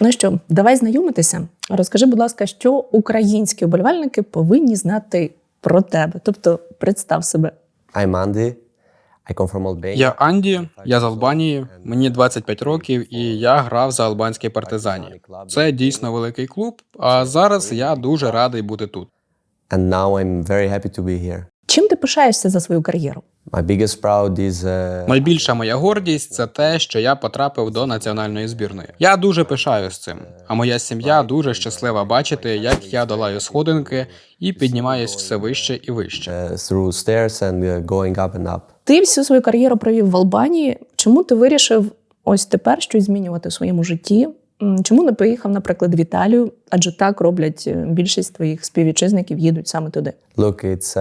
Ну що, давай знайомитися. Розкажи, будь ласка, що українські вболівальники повинні знати про тебе. Тобто, представ себе. I'm Andy. I come from Albania. Я Анді, я з Албанії, мені 25 років, і я грав за албанський партизані. Це дійсно великий клуб. А зараз я дуже радий бути тут. And now I'm very happy to be here. Чим ти пишаєшся за свою кар'єру? My biggest proud is uh, Найбільша моя гордість це те, що я потрапив до національної збірної. Я дуже пишаюсь цим. А моя сім'я дуже щаслива бачити, як я долаю сходинки і піднімаюсь все вище і вище. uh, through stairs and going up and up. Ти всю свою кар'єру провів в Албанії. Чому ти вирішив ось тепер щось змінювати в своєму житті? Чому не поїхав, наприклад, в Італію? Адже так роблять е, більшість твоїх співвітчизників, їдуть саме туди. Look, it's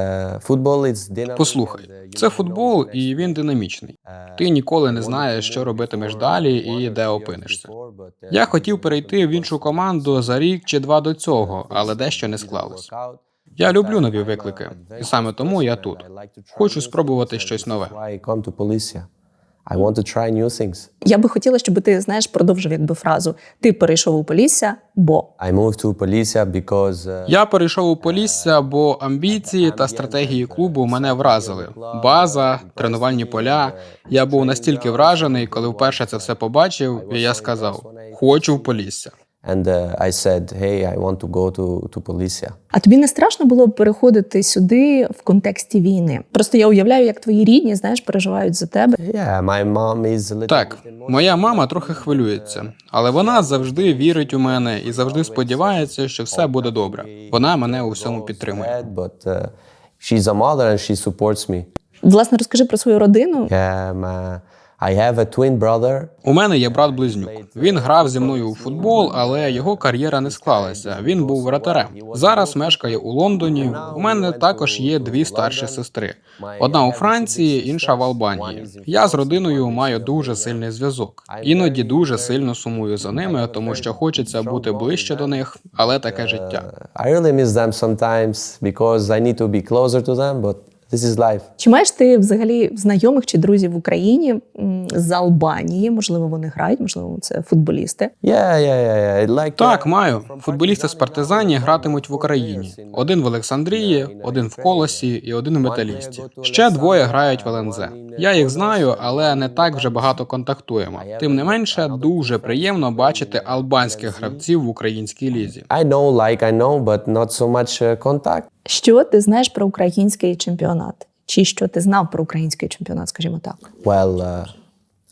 football. It's. Послухай, uh, це футбол, і він динамічний. Ти ніколи не знаєш, що робитимеш далі і де опинишся. Я хотів перейти в іншу команду за рік чи два до цього, але дещо не склалось. Я люблю нові виклики, і саме тому я тут. Хочу спробувати щось нове. I want to try new things. Я би хотіла, щоб ти знаєш, продовжив якби фразу. Ти перейшов у Полісся, бо I moved to Policia because uh, Я перейшов у Полісся, бо амбіції та стратегії клубу мене вразили. База, тренувальні поля. Я був настільки вражений, коли вперше це все побачив, і я сказав: хочу в Полісся. And uh, I said, "Hey, I want to go to to Policia." а тобі не страшно було переходити сюди в контексті війни? Просто я уявляю, як твої рідні знаєш переживають за тебе. Yeah, my mom is a little Так, моя мама трохи хвилюється, але вона завжди вірить у мене і завжди сподівається, що все буде добре. Вона мене у всьому підтримує. but uh, she's a mother and she supports me. Власне, розкажи про свою родину. Yeah, my, I have a twin brother. У мене є брат близнюк. Він грав зі мною у футбол, але його кар'єра не склалася. Він був вратарем. Зараз мешкає у Лондоні. У мене також є дві старші сестри: одна у Франції, інша в Албанії. Я з родиною маю дуже сильний зв'язок. Іноді дуже сильно сумую за ними, тому що хочеться бути ближче до них, але таке життя. I really miss them sometimes because I need to be closer to them, but this is life. Чи маєш ти взагалі знайомих чи друзів в Україні з Албанії? Можливо, вони грають, можливо, це футболісти. Yeah, yeah, yeah, yeah. Like Так, uh, маю. Футболісти з партизані гратимуть в Україні. Один в Олександрії, один в Колосі і один в металісті. Ще двоє грають в ЛНЗ. Я їх знаю, але не так вже багато контактуємо. Тим не менше, дуже приємно бачити албанських гравців в українській лізі. I know, like I know, but not so much uh, contact. Що ти знаєш про український чемпіонат? Чи що ти знав про український чемпіонат, скажімо так? Well, uh,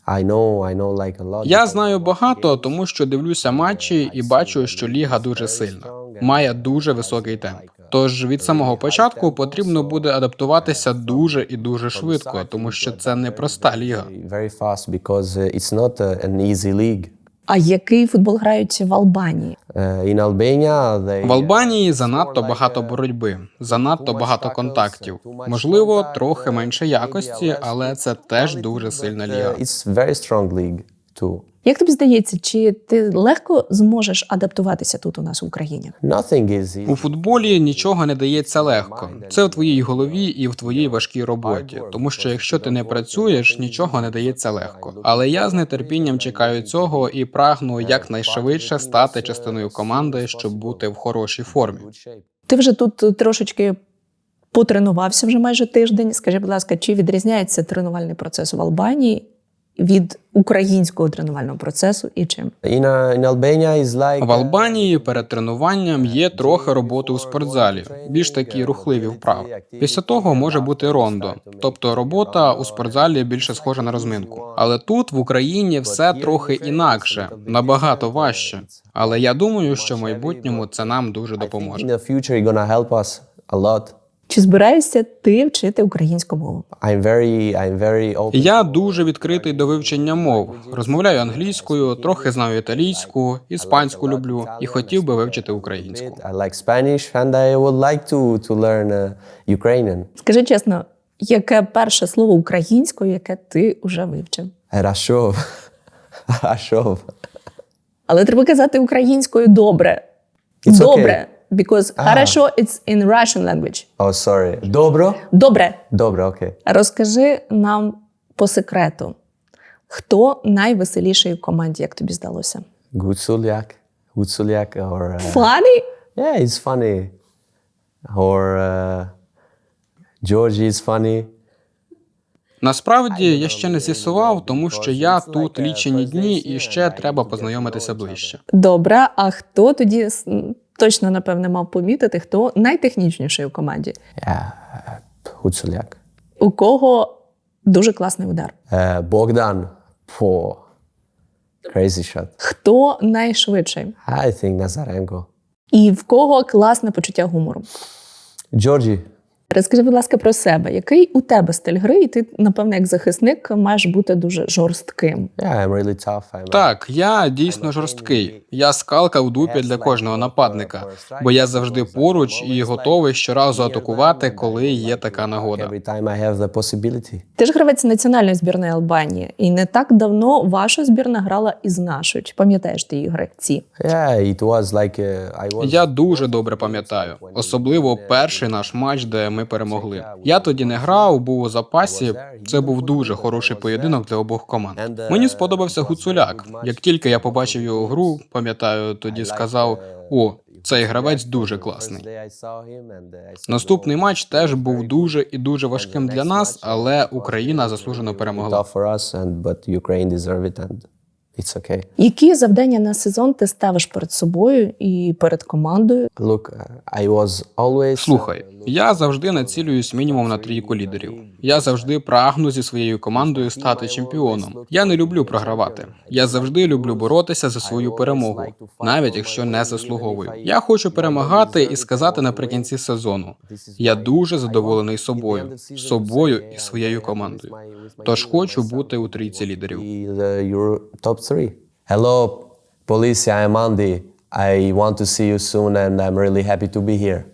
I know, I know, like a lot. Я знаю багато, тому що дивлюся матчі і бачу, що ліга дуже сильна, має дуже високий темп. Тож від самого початку потрібно буде адаптуватися дуже і дуже швидко, тому що це не проста ліга. А який футбол грають в Албанії? They В Албанії занадто багато боротьби, занадто багато контактів. Можливо, трохи менше якості, але це теж дуже сильна ліга. Як тобі здається, чи ти легко зможеш адаптуватися тут у нас в Україні? У футболі нічого не дається легко. Це в твоїй голові і в твоїй важкій роботі. Тому що якщо ти не працюєш, нічого не дається легко. Але я з нетерпінням чекаю цього і прагну якнайшвидше стати частиною команди, щоб бути в хорошій формі. Ти вже тут трошечки потренувався вже майже тиждень. Скажи, будь ласка, чи відрізняється тренувальний процес в Албанії від українського тренувального процесу і чим? В Албанії перед тренуванням є трохи роботи у спортзалі, більш такі рухливі вправи. Після того може бути рондо, тобто робота у спортзалі більше схожа на розминку. Але тут в Україні все трохи інакше, набагато важче. Але я думаю, що в майбутньому це нам дуже допоможе. Чи збираєшся ти вчити українську мову? I'm very, I'm very open. Я дуже відкритий до вивчення мов. Розмовляю англійською, трохи знаю італійську, іспанську люблю і хотів би вивчити українську. I like Spanish and I would like to to learn uh, Ukrainian. Скажи чесно, яке перше слово українською, яке ти вже вивчив? Хорошо. Хорошо. Але треба казати українською добре. It's okay. Because хорошо it's in Russian language. Oh, sorry. Добро? Добре. Добре, окей. Розкажи нам по секрету, хто найвеселіший в команді, як тобі здалося? Гуцуляк. Gutsuliak or uh, Funny? yeah, he's funny. Or uh, Georgie is funny. Насправді я ще не з'ясував, тому що я тут лічені дні і ще треба познайомитися ближче. Добре, а хто тоді с- точно, напевне, мав помітити, хто найтехнічніший у команді? Yeah, uh, У кого дуже класний удар? Богдан Bogdan, oh, crazy shot. Хто найшвидший? I think Назаренко. І в кого класне почуття гумору? Georgie, Розкажи, будь ласка, про себе. Який у тебе стиль гри, і ти, напевне, як захисник, маєш бути дуже жорстким. yeah, I'm really tough. I'm Так, я дійсно жорсткий. Я скалка в дупі для кожного нападника, бо я завжди поруч і готовий щоразу атакувати, коли є така нагода. Ти ж гравець національної збірної Албанії, і не так давно ваша збірна грала із нашою. Чи пам'ятаєш ти ігри ці? Yeah, like uh, was. Я дуже добре пам'ятаю, особливо перший наш матч, де ми перемогли. Я тоді не грав, був у запасі. Це був дуже хороший поєдинок для обох команд. Мені сподобався Гуцуляк. Як тільки я побачив його гру, пам'ятаю, тоді сказав: о, цей гравець дуже класний. Наступний матч теж був дуже і дуже важким для нас, але Україна заслужено перемогла. It's okay. Які завдання на сезон ти ставиш перед собою і перед командою? Look, uh, I was always. Слухай, я завжди націлююсь мінімум на трійку лідерів. Я завжди прагну зі своєю командою стати чемпіоном. Я не люблю програвати. Я завжди люблю боротися за свою перемогу, навіть якщо не заслуговую. Я хочу перемагати і сказати наприкінці сезону. Я дуже задоволений собою, собою і своєю командою. Тож хочу бути у трійці лідерів. Three. Hello, Policia. I'm Andy. I want to see you soon, and I'm really happy to be here.